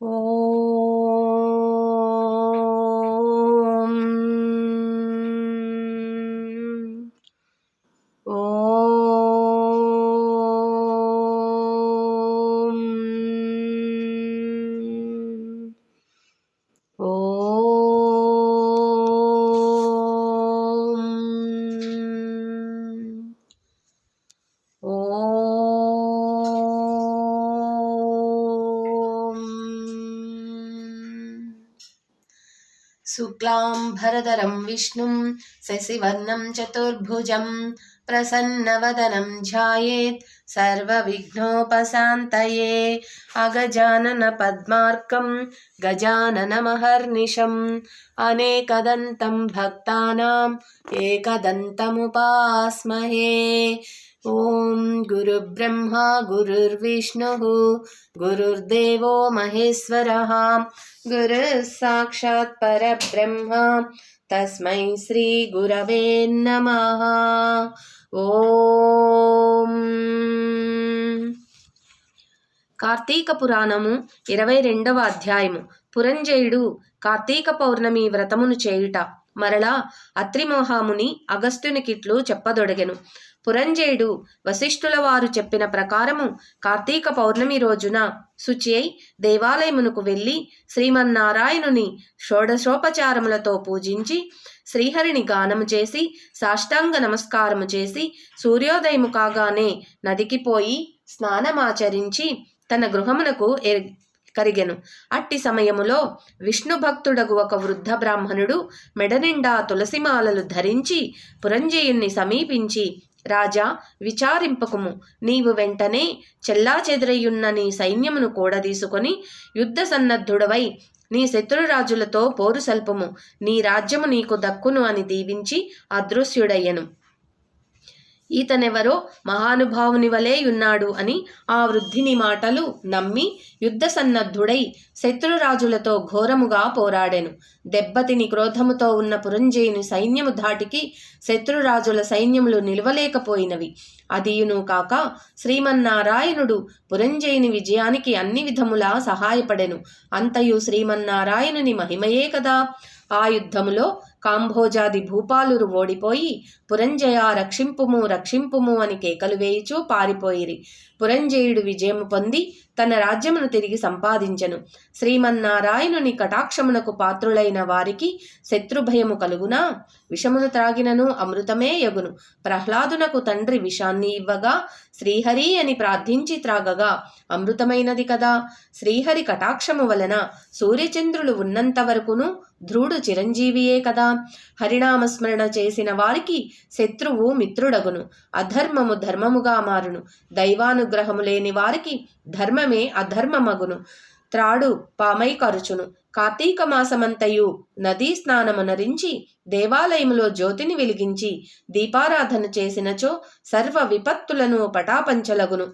ఓం శుక్లాంబరధరం విష్ణుం శశివర్ణం చతుర్భుజం ప్రసన్నవదనం ధ్యాయేత్ సర్వవిఘ్నోపశాంతయే అగజానన పద్మార్కం గజాననమహర్నిశం అనేకదంతం భక్తానాం ఏకదంతముపాస్మహే ఓం గురుబ్రహ్మ గురుర్విష్ణుः గురుర్దేవో మహేశ్వరः గురు సాక్షాత్ పరబ్రహ్మ తస్మై శ్రీ గురవే ఓం కార్తీక పురాణము ఇరవై రెండవ అధ్యాయము. పురంజయుడు కార్తీక పౌర్ణమి వ్రతమును చేయుట మరలా అత్రిమోహాముని అగస్త్యునికిట్లు చెప్పదొడగెను. పురంజయుడు వశిష్ఠుల వారు చెప్పిన ప్రకారము కార్తీక పౌర్ణమి రోజున శుచి అయి దేవాలయమునకు వెళ్ళి శ్రీమన్నారాయణుని షోడశోపచారములతో పూజించి శ్రీహరిని గానము చేసి సాష్టాంగ నమస్కారము చేసి సూర్యోదయము కాగానే నదికి పోయి స్నానమాచరించి తన గృహమునకు ఎ- కరిగెను. అట్టి సమయములో విష్ణు భక్తుడగు ఒక వృద్ధ బ్రాహ్మణుడు మెడనిండా తులసిమాలలు ధరించి పురంజయుణ్ణి సమీపించి రాజా విచారింపకుము. నీవు వెంటనే చెల్లాచెదరయున్న నీ సైన్యమును కూడదీసుకొని యుద్ధ సన్నద్ధుడవై నీ శత్రురాజులతో పోరు సల్పము. నీ రాజ్యము నీకు దక్కును అని దీవించి అదృశ్యుడయ్యను. ఈతనెవరో మహానుభావుని వలేయున్నాడు అని ఆ వృద్ధిని మాటలు నమ్మి యుద్ధ సన్నద్ధుడై శత్రురాజులతో ఘోరముగా పోరాడెను. దెబ్బతిని క్రోధముతో ఉన్న పురంజయుని సైన్యము ధాటికి శత్రురాజుల సైన్యములు నిలవలేకపోయినవి. అదియును కాక శ్రీమన్నారాయణుడు పురంజయుని విజయానికి అన్ని విధములా సహాయపడెను. అంతయు శ్రీమన్నారాయణుని మహిమయే కదా. ఆ యుద్ధములో కాంభోజాది భూపాలురు ఓడిపోయి పురంజయ రక్షింపుము రక్షింపుము అని కేకలు వేయుచూ పారిపోయిరి. పురంజయుడు విజయము పొంది తన రాజ్యమును తిరిగి సంపాదించను. శ్రీమన్నారాయణుని కటాక్షమునకు పాత్రులైన వారికి శత్రుభయము కలుగునా? విషమును త్రాగినను అమృతమే యగును. ప్రహ్లాదునకు తండ్రి విషాన్ని ఇవ్వగా శ్రీహరి అని ప్రార్థించి త్రాగగా అమృతమైనది కదా? శ్రీహరి కటాక్షము వలన సూర్యచంద్రులు ఉన్నంత వరకును ధ్రువుడు చిరంజీవియే కదా? హరినామస్మరణ చేసిన వారికి శత్రువు మిత్రుడగును. అధర్మము ధర్మముగా మారును. దైవానుగ్రహము లేని వారికి ధర్మమే అధర్మమగును. త్రాడు పామై కరుచును కార్తీక మాసమంతయు నదీ స్నానమునరించి దేవాలయములో జ్యోతిని వెలిగించి దీపారాధన చేసినచో సర్వ విపత్తులను పటాపంచలగును.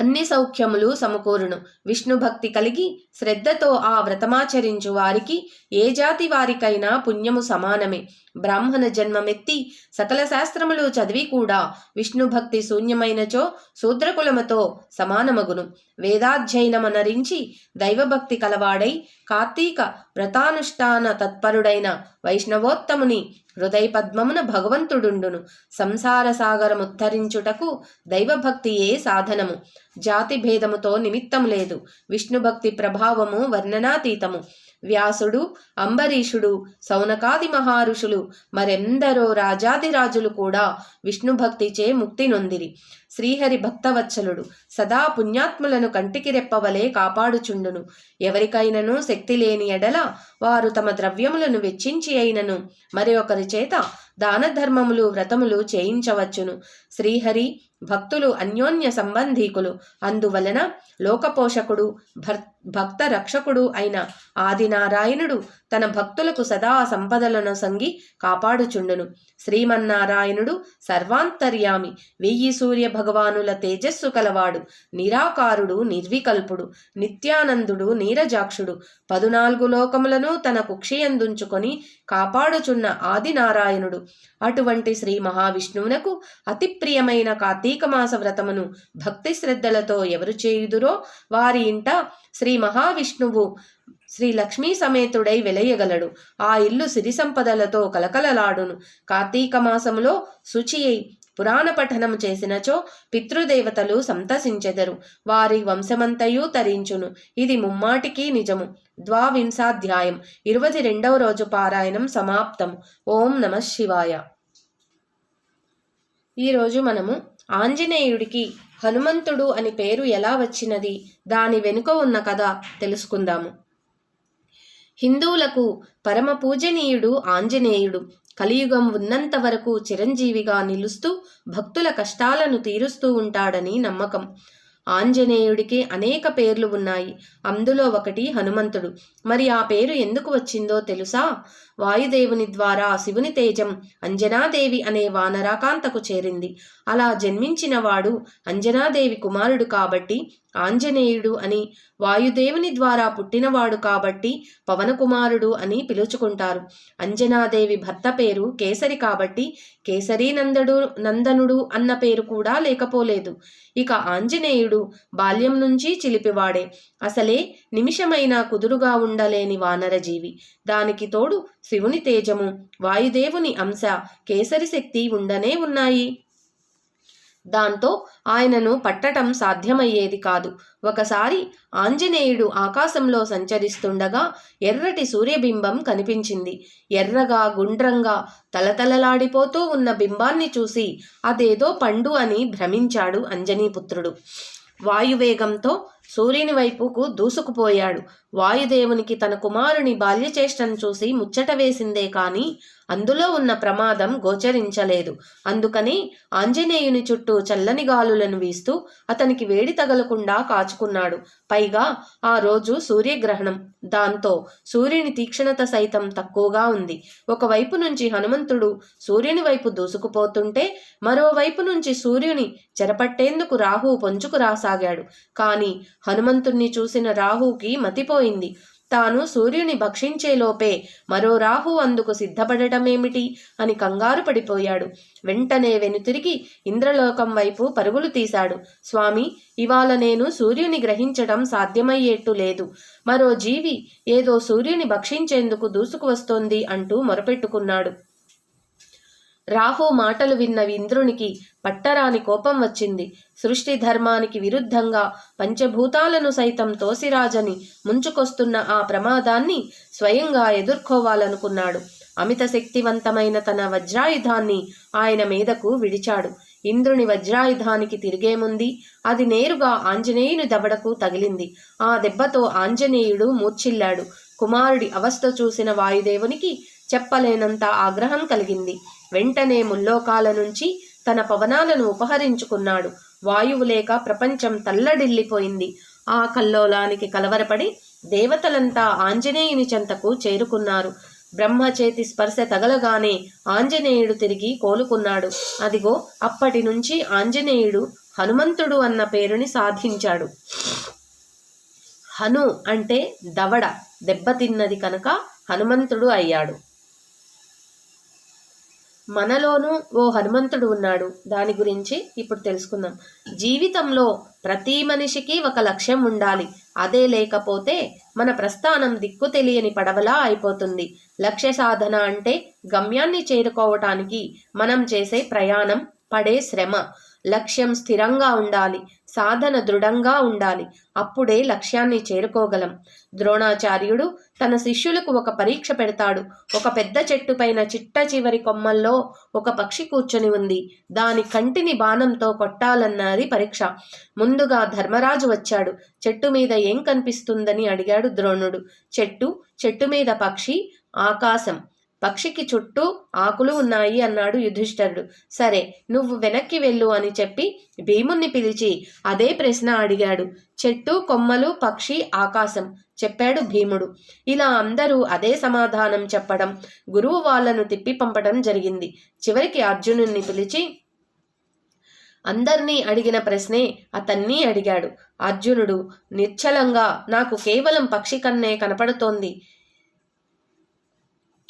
అన్ని సౌఖ్యములు సమకూరును. విష్ణు భక్తి కలిగి శ్రద్ధతో ఆ వ్రతమాచరించు వారికి ఏ జాతి వారికైనా పుణ్యము సమానమే. బ్రాహ్మణ జన్మమెత్తి సకల శాస్త్రములు చదివి కూడా విష్ణు భక్తి శూన్యమైనచో శూద్రకులముతో సమానమగును. వేదాధ్యయనమనరించి దైవభక్తి కలవాడై కార్తీక వ్రతానుష్ఠాన తత్పరుడైన వైష్ణవోత్తముని హృదయ పద్మమున భగవంతుడుండును. సంసార సాగరముద్ధరించుటకు దైవభక్తియే సాధనము. జాతి భేదముతో నిమిత్తము లేదు. విష్ణుభక్తి ప్రభావము వర్ణనాతీతము. వ్యాసుడు అంబరీషుడు సౌనకాది మహారుషులు మరెందరో రాజాదిరాజులు కూడా విష్ణుభక్తిచే ముక్తి నొందిరి. శ్రీహరి భక్తవత్సలుడు సదా పుణ్యాత్ములను కంటికి రెప్పవలే కాపాడుచుండును. ఎవరికైనను శక్తి లేని ఎడల వారు తమ ద్రవ్యములను వెచ్చించి అయినను మరి ఒకరి చేత దాన ధర్మములు వ్రతములు చేయించవచ్చును. శ్రీహరి భక్తులు అన్యోన్య సంబంధీకులు. అందువలన లోకపోషకుడు భర్ భక్త రక్షకుడు అయిన ఆదినారాయణుడు తన భక్తులకు సదా సంపదలను సంగి కాపాడుచుండును. శ్రీమన్నారాయణుడు సర్వాంతర్యామి వెయ్యి సూర్య భగవానుల తేజస్సు కలవాడు నిరాకారుడు నిర్వికల్పుడు నిత్యానందుడు నీరజాక్షుడు పదునాలుగు లోకములను తన కుక్షియందుంచుకొని కాపాడుచున్న ఆదినారాయణుడు. అటువంటి శ్రీ మహావిష్ణువునకు అతి ప్రియమైన కార్తీక మాస వ్రతమును భక్తి శ్రద్ధలతో ఎవరు చేయుదురో వారి ఇంట శ్రీ మహావిష్ణువు శ్రీ లక్ష్మీ సమేతుడై వెలయగలడు. ఆ ఇల్లు సిరి సంపదలతో కలకలలాడును. కార్తీక మాసములో శుచి అయి పురాణ పఠనం చేసినచో పితృదేవతలు సంతసించెదరు. వారి వంశమంతయు తరించును. ఇది ముమ్మాటికి నిజము. ద్వావింశాధ్యాయం. ఇరవై రెండవ రోజు పారాయణం సమాప్తం. ఓం నమ శివాయ. ఈరోజు మనము ఆంజనేయుడికి హనుమంతుడు అని పేరు ఎలా వచ్చినది? దాని వెనుక ఉన్న కథ తెలుసుకుందాము. హిందువులకు పరమ పూజనీయుడు ఆంజనేయుడు. కలియుగం ఉన్నంత వరకు చిరంజీవిగా నిలుస్తూ భక్తుల కష్టాలను తీరుస్తూ ఉంటాడని నమ్మకం. ఆంజనేయుడికి అనేక పేర్లు ఉన్నాయి. అందులో ఒకటి హనుమంతుడు. మరి ఆ పేరు ఎందుకు వచ్చిందో తెలుసా? వాయుదేవుని ద్వారా శివుని తేజం అంజనాదేవి అనే వానరాకాంతకు చేరింది. అలా జన్మించిన వాడు అంజనాదేవి కుమారుడు కాబట్టి ఆంజనేయుడు అని వాయుదేవుని ద్వారా పుట్టినవాడు కాబట్టి పవనకుమారుడు అని పిలుచుకుంటారు. అంజనాదేవి భర్త పేరు కేసరి కాబట్టి కేసరి నందడు నందనుడు అన్న పేరు కూడా లేకపోలేదు. ఇక ఆంజనేయుడు బాల్యం నుంచి చిలిపివాడే. అసలే నిమిషమైనా కుదురుగా ఉండలేని వానరజీవి దానికి తోడు శివుని తేజము వాయుదేవుని అంశ కేసరి శక్తి ఉండనే ఉన్నాయి. దాంతో ఆయనను పట్టటం సాధ్యమయ్యేది కాదు. ఒకసారి ఆంజనేయుడు ఆకాశంలో సంచరిస్తుండగా ఎర్రటి సూర్యబింబం కనిపించింది. ఎర్రగా గుండ్రంగా తలతలలాడిపోతూ ఉన్న బింబాన్ని చూసి అదేదో పండు అని భ్రమించాడు అంజనీపుత్రుడు వాయువేగంతో సూర్యుని వైపుకు దూసుకుపోయాడు. వాయుదేవునికి తన కుమారుని బాల్యచేష్టను చూసి ముచ్చట వేసిందే కాని అందులో ఉన్న ప్రమాదం గోచరించలేదు. అందుకని ఆంజనేయుని చుట్టూ చల్లని గాలులను వీస్తూ అతనికి వేడి తగలకుండా కాచుకున్నాడు. పైగా ఆ రోజు సూర్యగ్రహణం. దాంతో సూర్యుని తీక్షణత సైతం తక్కువగా ఉంది. ఒకవైపు నుంచి హనుమంతుడు సూర్యుని వైపు దూసుకుపోతుంటే మరోవైపు నుంచి సూర్యుని చెరపట్టేందుకు రాహు పొంచుకు రాసాగాడు. కాని హనుమంతుణ్ణి చూసిన రాహుకి మతిపోయింది. తాను సూర్యుని భక్షించేలోపే మరో రాహు అందుకు సిద్ధపడటమేమిటి? అని కంగారు పడిపోయాడు. వెంటనే వెనుతిరిగి ఇంద్రలోకం వైపు పరుగులు తీశాడు. స్వామి ఇవాళ నేను సూర్యుని గ్రహించడం సాధ్యమయ్యేట్టు లేదు. మరో జీవి ఏదో సూర్యుని భక్షించేందుకు దూసుకువస్తోంది అంటూ మొరపెట్టుకున్నాడు. రాహు మాటలు విన్న ఇంద్రునికి పట్టరాని కోపం వచ్చింది. సృష్టి ధర్మానికి విరుద్ధంగా పంచభూతాలను సైతం తోసిరాజని ముంచుకొస్తున్న ఆ ప్రమాదాన్ని స్వయంగా ఎదుర్కోవాలనుకున్నాడు. అమిత శక్తివంతమైన తన వజ్రాయుధాన్ని ఆయన మీదకు విడిచాడు. ఇంద్రుని వజ్రాయుధానికి తిరిగేముంది అది నేరుగా ఆంజనేయుని దవడకు తగిలింది. ఆ దెబ్బతో ఆంజనేయుడు మూర్ఛిల్లాడు. కుమారుడి అవస్థ చూసిన వాయుదేవునికి చెప్పలేనంత ఆగ్రహం కలిగింది. వెంటనే ముల్లోకాల నుంచి తన పవనాలను ఉపహరించుకున్నాడు. వాయువు లేక ప్రపంచం తల్లడిల్లిపోయింది. ఆ కల్లోలానికి కలవరపడి దేవతలంతా ఆంజనేయుని చెంతకు చేరుకున్నారు. బ్రహ్మ చేతి స్పర్శ తగలగానే ఆంజనేయుడు తిరిగి కోలుకున్నాడు. అదిగో అప్పటి నుంచి ఆంజనేయుడు హనుమంతుడు అన్న పేరుని సాధించాడు. హను అంటే దవడ దెబ్బతిన్నది కనుక హనుమంతుడు అయ్యాడు. మనలోనూ ఓ హనుమంతుడు ఉన్నాడు. దాని గురించి ఇప్పుడు తెలుసుకుందాం. జీవితంలో ప్రతి మనిషికి ఒక లక్ష్యం ఉండాలి. అదే లేకపోతే మన ప్రస్థానం దిక్కు తెలియని పడవలా అయిపోతుంది. లక్ష్య సాధన అంటే గమ్యాన్ని చేరుకోవటానికి మనం చేసే ప్రయాణం పడే శ్రమ. లక్ష్యం స్థిరంగా ఉండాలి సాధన దృఢంగా ఉండాలి. అప్పుడే లక్ష్యాన్ని చేరుకోగలం. ద్రోణాచార్యుడు తన శిష్యులకు ఒక పరీక్ష పెడతాడు. ఒక పెద్ద చెట్టు పైన చిట్ట చివరి కొమ్మల్లో ఒక పక్షి కూర్చొని ఉంది. దాని కంటిని బాణంతో కొట్టాలన్నది పరీక్ష. ముందుగా ధర్మరాజు వచ్చాడు. చెట్టు మీద ఏం కనిపిస్తుందని అడిగాడు ద్రోణుడు. చెట్టు చెట్టు మీద పక్షి ఆకాశం. పక్షికి చుట్టూ ఆకులు ఉన్నాయి అన్నాడు యుధిష్ఠరుడు. సరే నువ్వు వెనక్కి వెళ్ళు అని చెప్పి భీముణ్ణి పిలిచి అదే ప్రశ్న అడిగాడు. చెట్టు కొమ్మలు పక్షి ఆకాశం చెప్పాడు భీముడు. ఇలా అందరూ అదే సమాధానం చెప్పడం గురువు వాళ్ళను తిప్పి పంపడం జరిగింది. చివరికి అర్జునుణ్ణి పిలిచి అందర్నీ అడిగిన ప్రశ్నే అతన్ని అడిగాడు. అర్జునుడు నిశ్చలంగా నాకు కేవలం పక్షి కన్నే కనపడుతోంది.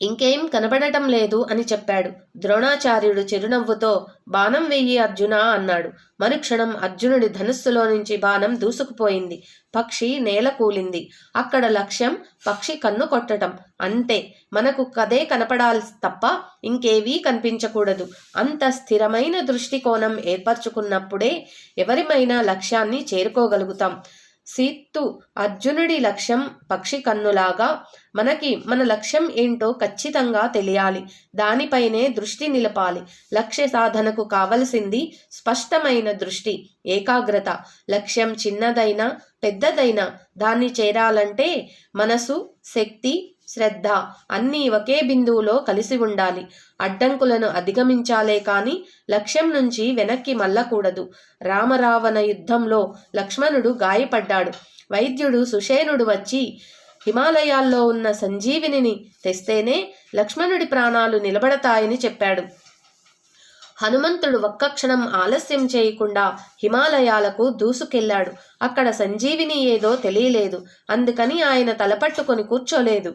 ఇంకేం కనబడటం లేదు అని చెప్పాడు. ద్రోణాచార్యుడు చిరునవ్వుతో బాణం వెయ్యి అర్జున అన్నాడు. మరుక్షణం అర్జునుడి ధనుస్సులో నుంచి బాణం దూసుకుపోయింది. పక్షి నేల కూలింది. అక్కడ లక్ష్యం పక్షి కన్ను కొట్టటం. అంతే. మనకు కదే కనపడాలి తప్ప ఇంకేవీ కనిపించకూడదు. అంత స్థిరమైన దృష్టికోణం ఏర్పరచుకున్నప్పుడే ఎవరిమైనా లక్ష్యాన్ని చేరుకోగలుగుతాం. సీత్తు అర్జునుడి లక్ష్యం పక్షి కన్నులాగా మనకి మన లక్ష్యం ఏంటో ఖచ్చితంగా తెలియాలి. దానిపైనే దృష్టి నిలపాలి. లక్ష్య సాధనకు కావలసింది స్పష్టమైన దృష్టి ఏకాగ్రత. లక్ష్యం చిన్నదైనా పెద్దదైనా దాన్ని చేరాలంటే మనసు శక్తి శ్రద్ధ అన్నీ ఒకే బిందువులో కలిసి ఉండాలి. అడ్డంకులను అధిగమించాలే కాని లక్ష్యం నుంచి వెనక్కి మల్లకూడదు రామరావణ యుద్ధంలో లక్ష్మణుడు గాయపడ్డాడు. వైద్యుడు సుషేనుడు వచ్చి హిమాలయాల్లో ఉన్న సంజీవినిని తెస్తేనే లక్ష్మణుడి ప్రాణాలు నిలబడతాయని చెప్పాడు. హనుమంతుడు ఒక్క క్షణం ఆలస్యం చేయకుండా హిమాలయాలకు దూసుకెళ్ళాడు అక్కడ సంజీవిని ఏదో తెలియలేదు. అందుకని ఆయన తలపట్టుకొని కూర్చోలేదు.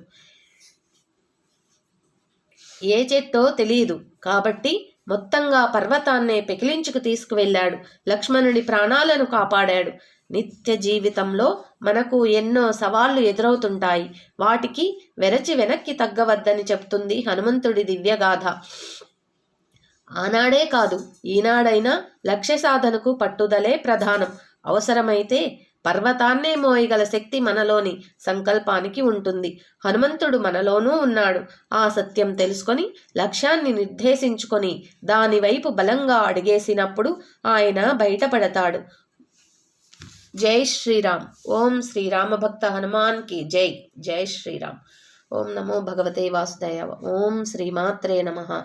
ఏ చెట్టో తెలియదు. కాబట్టి మొత్తంగా పర్వతాన్నే పెకిలించుకు తీసుకువెళ్ళాడు. లక్ష్మణుడి ప్రాణాలను కాపాడాడు. నిత్య జీవితంలో మనకు ఎన్నో సవాళ్ళు ఎదురవుతుంటాయి. వాటికి వెరచి వెనక్కి తగ్గవద్దని చెప్తుంది హనుమంతుడి దివ్యగాథ. ఆనాడే కాదు ఈనాడైనా లక్ష్య సాధనకు పట్టుదలే ప్రధానం. అవసరమైతే పర్వతాన్నే మోయగల శక్తి మనలోని సంకల్పానికి ఉంటుంది. హనుమంతుడు మనలోనూ ఉన్నాడు. ఆ సత్యం తెలుసుకొని లక్ష్యాన్ని నిర్దేశించుకొని దానివైపు బలంగా అడిగేసినప్పుడు ఆయన బయటపడతాడు. జై శ్రీరామ్. ఓం శ్రీరామభక్త హనుమాన్కి జై. జై శ్రీరామ్. ఓం నమో భగవతే వాసుదేవ. ఓం శ్రీమాత్రే నమః.